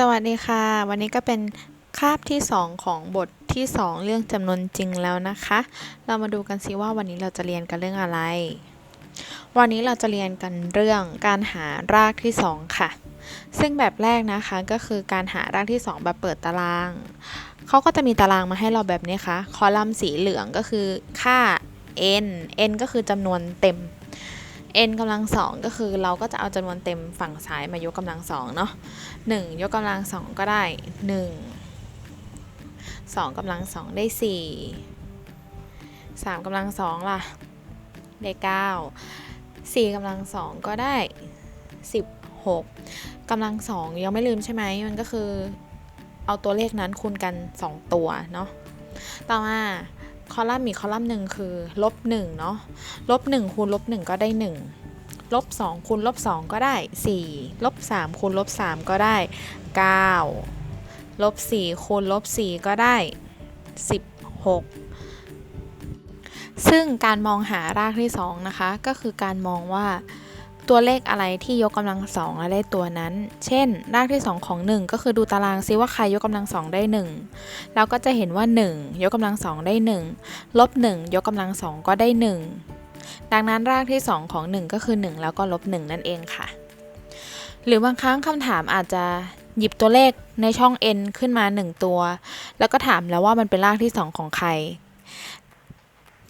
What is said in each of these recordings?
สวัสดีค่ะ วันนี้ก็เป็นคาบที่ 2 ของบทที่ 2 เรื่องจำนวนจริงแล้วนะคะ เรามาดูกันสิว่าวันนี้เราจะเรียนกันเรื่องอะไร วันนี้เราจะเรียนกันเรื่องการหารากที่ 2 ค่ะ ซึ่งแบบแรกนะคะก็คือการหารากที่ 2 แบบเปิดตารางเขาก็จะมีตารางมาให้เราแบบนี้ค่ะคอลัมน์สีเหลืองก็คือค่า n n ก็คือจำนวนเต็ม n กำลังสองก็คือเราก็จะเอาจำนวนเต็มฝั่งซ้ายมายกกำลังสองเนาะหนึ่งยกกำลังสองก็ได้หนึ่งสองกำลังสองได้สี่สามกำลังสองล่ะ ได้เก้าสี่กำลังสองก็ได้สิบหกกำลังสองยังไม่ลืมใช่ไหมมันก็คือเอาตัวเลขนั้นคูณกัน 2 ตัวเนาะ ต่อมา คอลัมน์มีคอลัมน์หนึ่งคือลบหนึ่งเนาะลบ1คูณลบ1ก็ได้ 1 ลบ2คูณลบ2ก็ได้ 4 ลบ3คูณลบ3ก็ได้ 9 ลบ4คูณลบ4ก็ได้ 16 ซึ่งการมองหารากที่2นะคะ ก็คือการมองว่า ตัวเลขอะไรที่ยกกำลังสองและได้ตัวนั้น เช่น รากที่ 2 ของ 1 ก็คือดูตารางซิว่าใครยกกำลังสองได้ 1 เราก็จะเห็นว่า 1 ยกกำลังสองได้ 1 ลบ 1 ยกกำลังสองก็ได้ 1 ดังนั้นรากที่ 2 ของ 1 ก็คือ 1 แล้วก็ลบ 1 นั่นเองค่ะ หรือบางครั้งคำถามอาจจะหยิบตัวเลขในช่อง n ขึ้นมา 1 ตัว แล้วก็ถามแล้วว่ามันเป็นรากที่ 2 ของใคร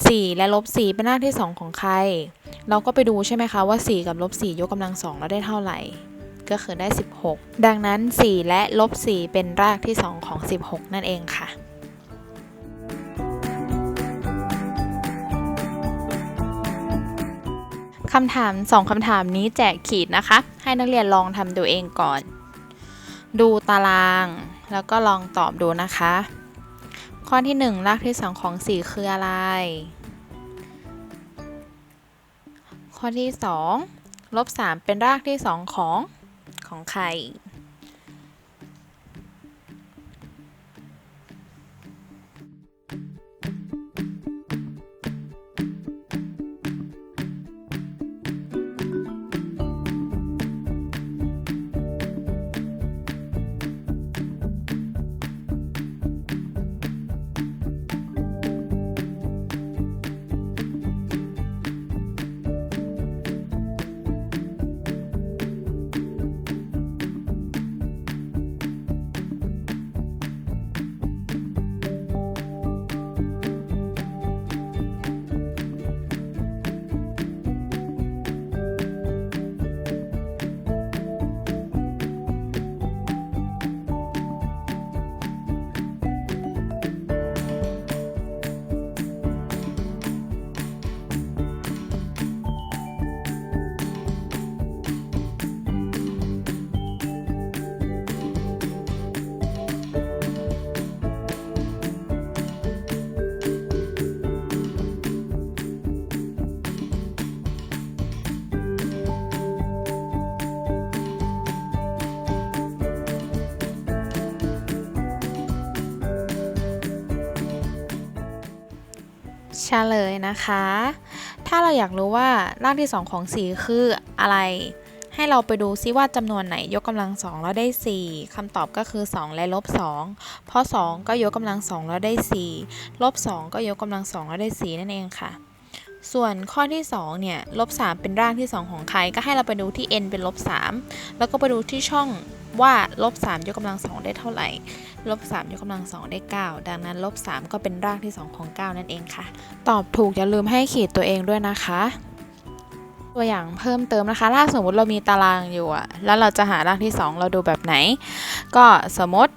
4 และลบ4เป็นรากที่ 2 ของใคร เราก็ไปดูใช่ไหมคะว่า 4 กับลบ4ยกกำลัง 2 แล้วได้เท่าไหร่ ก็คือได้ 16 ดังนั้น 4 และลบ4เป็นรากที่ 2 ของ 16 นั่นเองค่ะคำถาม 2คำถามนี้แจกขีดนะคะ ให้นักเรียนลองทำดูเองก่อน ดูตาราง แล้วก็ลองตอบดูนะคะ ข้อที่ 1 รากที่ 2 ของ 4 คืออะไร ข้อที่ 2 ลบ 3 เป็นรากที่ 2 ของของใคร เฉลยนะคะ ถ้าเราอยากรู้ว่ารากที่ 2 ของ 4 คืออะไร ให้เราไปดูซิว่าจำนวนไหนยกกำลัง 2 แล้วได้ 4คำตอบก็คือ 2 และลบ 2 เพราะ 2 ก็ยกกำลัง 2 แล้วได้ 4 ลบ 2 ก็ยกกำลัง 2 แล้วได้ 4 นั่นเองค่ะ ส่วนข้อที่ 2 เนี่ย ลบ 3 เป็นรากที่ 2 ของใคร ก็ให้เราไปดูที่ n เป็นลบ 3 แล้วก็ไปดูที่ช่อง ว่าลบ3ยกกำลัง2ได้เท่าไหร่ลบ3ยกกำลัง2ได้ 9 ดังนั้นลบ3ก็เป็นรากที่ 2 ของ 9 นั่นเองค่ะ ตอบถูกอย่าลืมให้ขีดตัวเองด้วยนะคะ ตัวอย่างเพิ่มเติมนะคะ ถ้าสมมุติเรามีตารางอยู่อะแล้วเราจะหารากที่ 2 เราดูแบบไหน ก็สมมติ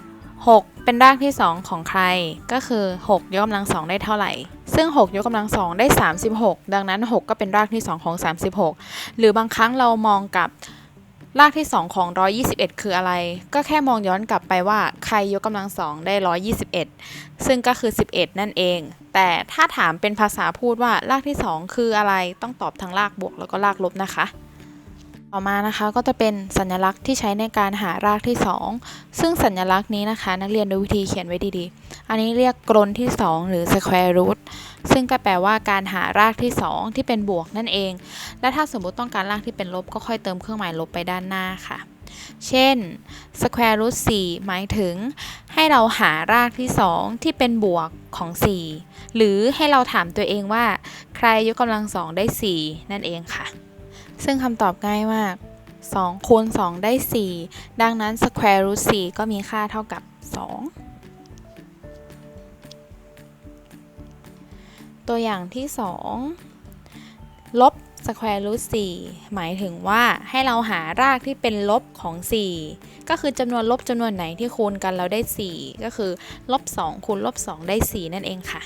6 เป็นรากที่ 2 ของใคร ก็คือ 6 ยกกำลัง2ได้เท่าไหร่ซึ่ง 6 ยกกำลัง2ได้ 36 ดังนั้น 6 ก็เป็นรากที่ 2 ของ 36 หรือบางครั้งเรามองกับ รากที่ 2 ของ 121 คืออะไร ก็แค่มองย้อนกลับไปว่าใครยกกำลังสองได้ 121 ซึ่งก็คือ 11 นั่นเอง แต่ถ้าถามเป็นภาษาพูดว่ารากที่ 2 คืออะไร ต้องตอบทั้งรากบวกแล้วก็รากลบนะคะ ต่อมานะคะก็จะเป็นสัญลักษณ์ที่ใช้ในการหารากที่ 2 ซึ่งสัญลักษณ์นี้นะคะนักเรียนดูวิธีเขียนไว้ดีๆ อันนี้เรียกกลนที่ 2 หรือ square root ซึ่งก็แปลว่าการหารากที่ 2 ที่เป็นบวกนั่นเอง และถ้าสมมุติต้องการรากที่เป็นลบก็ค่อยเติมเครื่องหมายลบไปด้านหน้าค่ะ เช่น square root 4 หมายถึง ให้เราหารากที่ 2 ที่เป็นบวกของ 4 หรือให้เราถามตัวเองว่า ใครยกกำลังสองได้ 4 นั่นเองค่ะ ซึ่งคำตอบง่ายมาก 2 คูณ 2 ได้ 4 ดังนั้น square root 4 ก็มีค่าเท่ากับ 2 ตัวอย่างที่ 2 ลบ square root 4 หมายถึงว่าให้เราหารากที่เป็นลบของ 4 ก็คือจำนวนลบจำนวนไหนที่คูณกันเราได้ 4 ก็คือลบ 2 คูณลบ 2 ได้ 4 นั่นเองค่ะ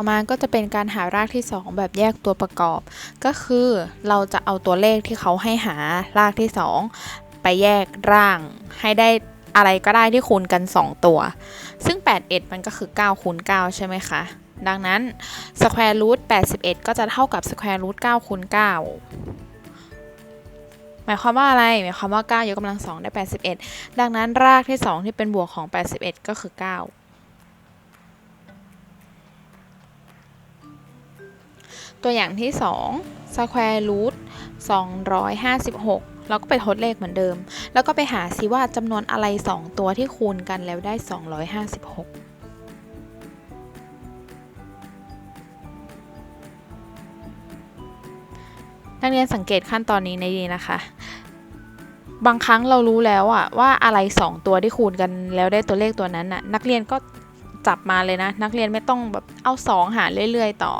ต่อมาก็จะเป็นการหารากที่ 2 แบบแยกตัวประกอบ ก็คือเราจะเอาตัวเลขที่เขาให้หารากที่ 2 ไปแยกร่างให้ได้อะไรก็ได้ที่คูณกัน 2 ตัว ซึ่ง 81 มันก็คือ 9 คูณ 9 ใช่ไหมคะ ดังนั้น square root 81 ก็จะเท่ากับ square root 9คูณ9หมายความว่าอะไร หมายความว่า 9 ยกกำลัง 2 ได้ 81 ดังนั้นรากที่ 2 ที่เป็นบวกของ 81 ก็คือ 9 ตัวอย่างที่2 square root 256 เราก็ไปทดเลขเหมือนเดิม แล้วก็ไปหาซิว่าจำนวนอะไร 2 ตัวที่คูณกันแล้วได้ 256นักเรียนสังเกตขั้นตอนนี้ในดีนะคะ บางครั้งเรารู้แล้วอะว่าอะไร 2 ตัวที่คูณกันแล้วได้ตัวเลขตัวนั้นน่ะนักเรียนก็จับมาเลยนะ นักเรียนไม่ต้องแบบเอา 2 หารเรื่อย ๆ ต่อ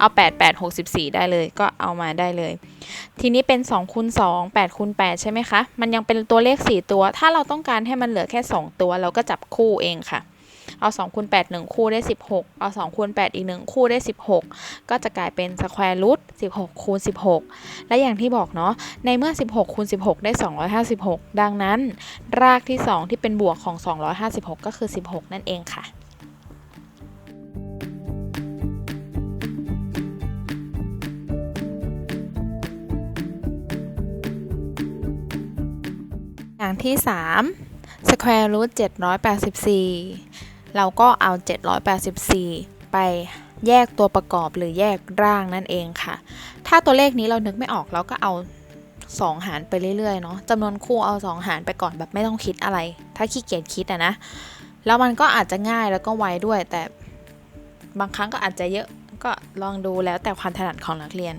เอา 8 8 64 ได้เลยก็เอามาได้เลย ทีนี้เป็น2คูณ2 8คูณ8ใช่ไหมคะ มันยังเป็นตัวเลข 4 ตัว ถ้าเราต้องการให้มันเหลือแค่ 2 ตัว เราก็จับคู่เองค่ะเอา2คูณ8 1 คู่ได้ 16 เอา2คูณ8อีก 1 คู่ได้ 16 ก็จะกลายเป็น square root 16 คูณ 16 และอย่างที่บอกเนาะ ในเมื่อ 16 คูณ 16 ได้ 256 ดังนั้น รากที่ 2 ที่เป็นบวกของ 256 ก็คือ 16 นั่นเองค่ะ อย่างที่ 3 square root 784 เราก็เอา 784 ไปแยกตัวประกอบหรือแยกร่างนั่นเองค่ะ ถ้าตัวเลขนี้เรานึกไม่ออกเราก็เอา 2 หารไปเรื่อยๆเนาะจำนวนคู่เอา 2 หารไปก่อนแบบไม่ต้องคิดอะไร ถ้าขี้เกียจคิดอะนะ แล้วมันก็อาจจะง่ายแล้วก็ไวด้วย แต่บางครั้งก็อาจจะเยอะก็ลองดูแล้วแต่ความถนัดของนักเรียน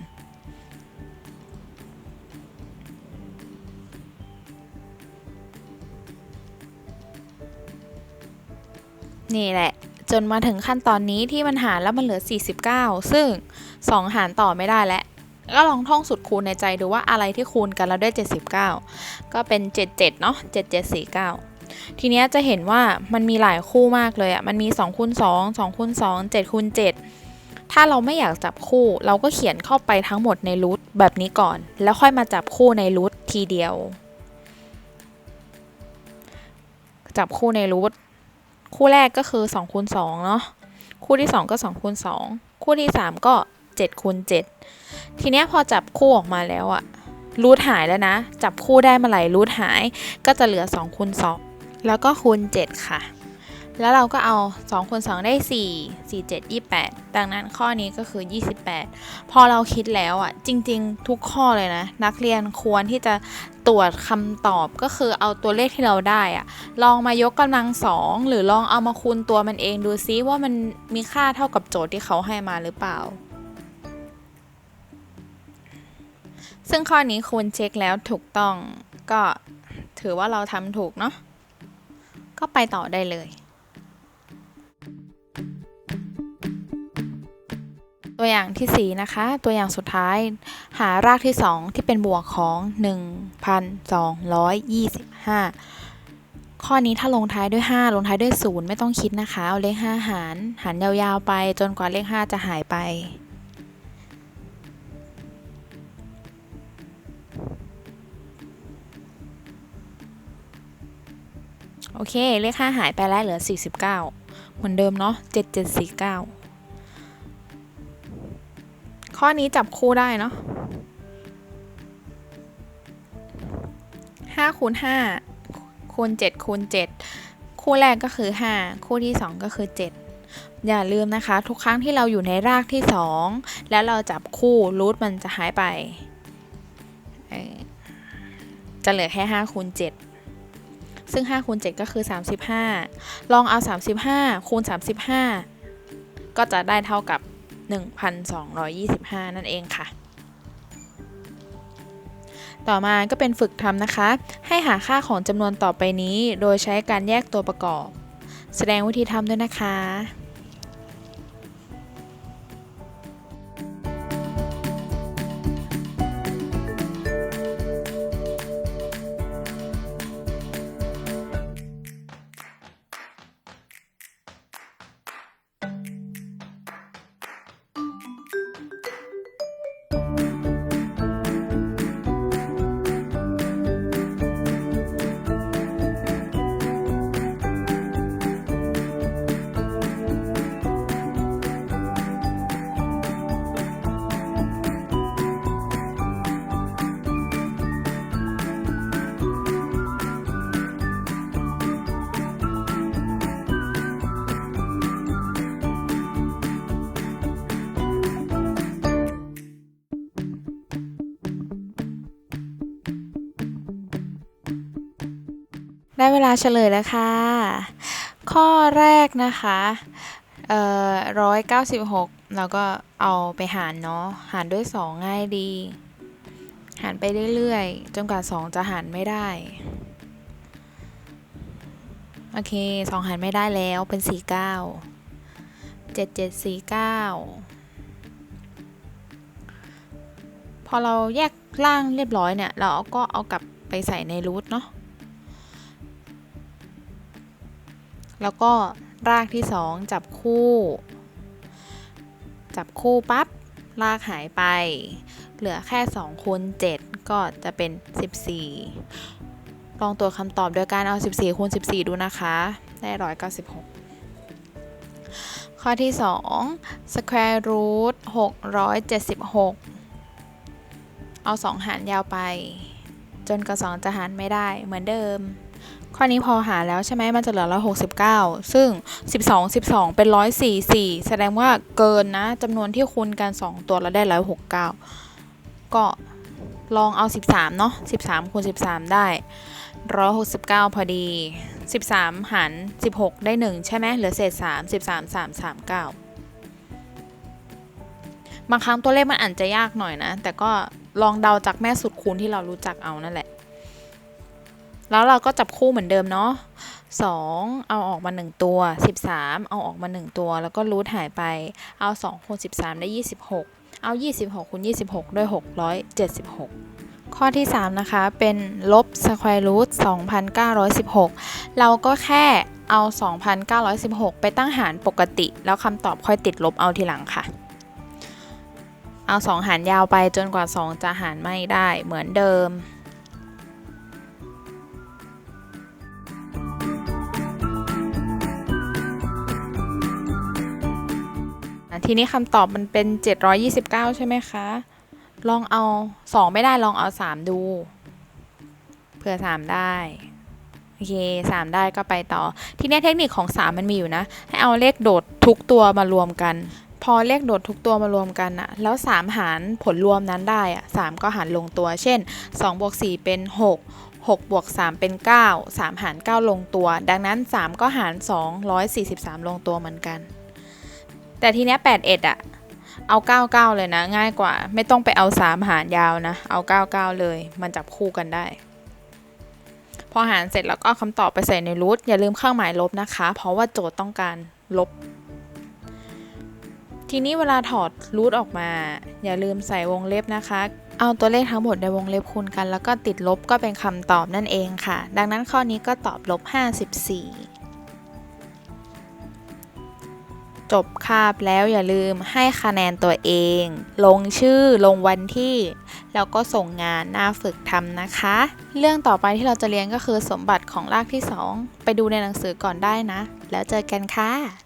นี่แหละ จนมาถึงขั้นตอนนี้ที่มันหารแล้วมันเหลือ 49 ซึ่ง 2 หารต่อไม่ได้แล้วก็ลองท่องสุดคูณในใจดูว่าอะไรที่คูณกันแล้วได้ 79 ก็เป็น 77 เนาะ7749 ทีเนี้ยจะเห็นว่ามันมีหลายคู่มากเลยอะ่ะ มันมี2คูณ2 2คูณ2 7คูณ7 ถ้าเราไม่อยากจับคู่เราก็เขียนเข้าไปทั้งหมดในรูทแบบนี้ก่อน แล้วค่อยมาจับคู่ในรูททีเดียว จับคู่ในรูท คู่แรกก็คือ2คูณ2เนาะคู่ที่ 2 ก็2คูณ2คู่ที่ 3 ก็ 7คูณ7ทีเนี้ยพอจับคู่ออกมาแล้วอะรูทหายแล้วนะ จับคู่ได้เมื่อไหร่รูทหายก็จะเหลือ2คูณ2แล้วก็คูณ 7 ค่ะ แล้วเราก็เอา2คูณ2ได้ 4 4 7 28 ดังนั้นข้อนี้ก็คือ 28 พอเราคิดแล้วอะจริง ๆ ทุกข้อเลยนะ นักเรียนควรที่จะ ตรวจคำตอบก็คือเอาตัวเลขที่เราได้อะลองมายกกำลังสองหรือลองเอามาคูณตัวมันเองดูซิว่ามันมีค่าเท่ากับโจทย์ที่เขาให้มาหรือเปล่า ซึ่งข้อนี้คุณเช็คแล้วถูกต้องก็ถือว่าเราทำถูกเนาะก็ไปต่อได้เลย ตัวอย่างที่ 4 นะคะ ตัวอย่างสุดท้าย หารากที่ 2 ที่เป็นบวกของ 1,225 ข้อนี้ถ้าลงท้ายด้วย 5 ลงท้ายด้วย 0 ไม่ต้องคิดนะคะ เอาเลข 5 หาร หารยาวๆไปจนกว่าเลข 5 จะหายไปโอเค เลข 5 หายไปแล้วเหลือ 49 เหมือนเดิมเนาะ7749 ข้อนี้จับคู่ได้เนาะ5คูณ5คูณ7คูณ7คู่แรกก็คือ5คู่ที่2ก็คือ7อย่าลืมนะคะ ทุกครั้งที่เราอยู่ในรากที่2แล้วเราจับคู่รูทมันจะหายไป จะเหลือแค่5คูณ7ซึ่ง5คูณ7ก็คือ 35 ลองเอา 35คูณ35 ก็จะได้เท่ากับ 1,225 นั่นเองค่ะ ต่อมาก็เป็นฝึกทำนะคะ ให้หาค่าของจำนวนต่อไปนี้ โดยใช้การแยกตัวประกอบ แสดงวิธีทำด้วยนะคะ ได้เวลาเฉลยแล้วค่ะ ข้อแรกนะคะเอ่อร้อยเก้าสิบหกเราก็เอาไปหารเนาะ หารด้วยสองง่ายดี หารไปเรื่อยๆ จนกว่าสองจะหารไม่ได้ โอเคสองหารไม่ได้แล้วเป็นสี่เก้าเจ็ดเจ็ดสี่เก้าพอเราแยกล่างเรียบร้อยเนี่ย เราก็เอากลับไปใส่ในรูทเนาะ แล้วก็รากที่ 2 จับคู่ จับคู่ปั๊บรากหายไป เหลือแค่2คูณ7ก็จะเป็น 14 ลองตัวคำตอบโดยการเอา 14คูณ14 ดูนะคะ ได้ 196 ข้อที่ 2 square root 676 เอา 2 หารยาวไป จนกว่า2จะหารไม่ได้เหมือนเดิม ข้อนี้พอหาแล้วใช่ไหมมันจะเหลือ169ซึ่ง12 12เป็น144แสดงว่าเกินนะจำนวนที่คูณกัน2ตัวแล้วได้169ก็ลองเอา13เนาะ13คูณ13ได้169พอดี13หาร16ได้1ใช่ไหมเหลือเศษ3 13 3 39บางครั้งตัวเลขมันอ่านจะยากหน่อยนะ แต่ก็ลองเดาจากแม่สุดคูณที่เรารู้จักเอานั่นแหละ แล้วเราก็จับคู่เหมือนเดิมเนาะ2 เอาออกมา 1 ตัว 13 เอาออกมา 1 ตัว แล้วก็รูทหายไป เอา2คูณ13 ได้ 26 เอา 26คูณ26 ด้วย 676 ข้อที่ 3 นะคะ เป็นลบ square root 2,916 เราก็แค่เอา 2,916 ไปตั้งหารปกติ แล้วคำตอบค่อยติดลบเอาทีหลังค่ะ เอา 2 หารยาวไปจนกว่า 2 จะหารไม่ได้เหมือนเดิม ทีนี้คำตอบมันเป็น 729 ใช่ไหมคะ ลองเอา 2 ไม่ได้ลองเอา 3 ดู เผื่อ 3 ได้ โอเค 3 ได้ก็ไปต่อ ทีนี้เทคนิคของ 3 มันมีอยู่นะ ให้เอาเลขโดดทุกตัวมารวมกัน พอเลขโดดทุกตัวมารวมกันอะแล้ว 3 หารผลรวมนั้นได้อะ3ก็หารลงตัว เช่น2บวก4เป็น 6 6บวก3เป็น 9 3 หาร 9 ลงตัว ดังนั้น 3 ก็หาร 243 ลงตัวเหมือนกัน แต่ทีเนี้ย81อะเอา99เลยนะ ง่ายกว่า ไม่ต้องไปเอา3หารยาวนะ เอา99เลย มันจับคู่กันได้ พอหารเสร็จแล้วก็เอาคำตอบไปใส่ในรูทอย่าลืมเครื่องหมายลบนะคะ เพราะว่าโจทย์ต้องการลบ ทีนี้เวลาถอดรูทออกมา อย่าลืมใส่วงเล็บนะคะเอาตัวเลขทั้งหมดในวงเล็บคูณกัน แล้วก็ติดลบก็เป็นคำตอบนั่นเองค่ะ ดังนั้นข้อนี้ก็ตอบลบ 54 จบคาบแล้วอย่าลืมให้คะแนนตัวเอง ลงชื่อลงวันที่ แล้วก็ส่งงานหน้าฝึกทำนะคะ เรื่องต่อไปที่เราจะเรียนก็คือสมบัติของรากที่ 2 ไปดูในหนังสือก่อนได้นะ แล้วเจอกันค่ะ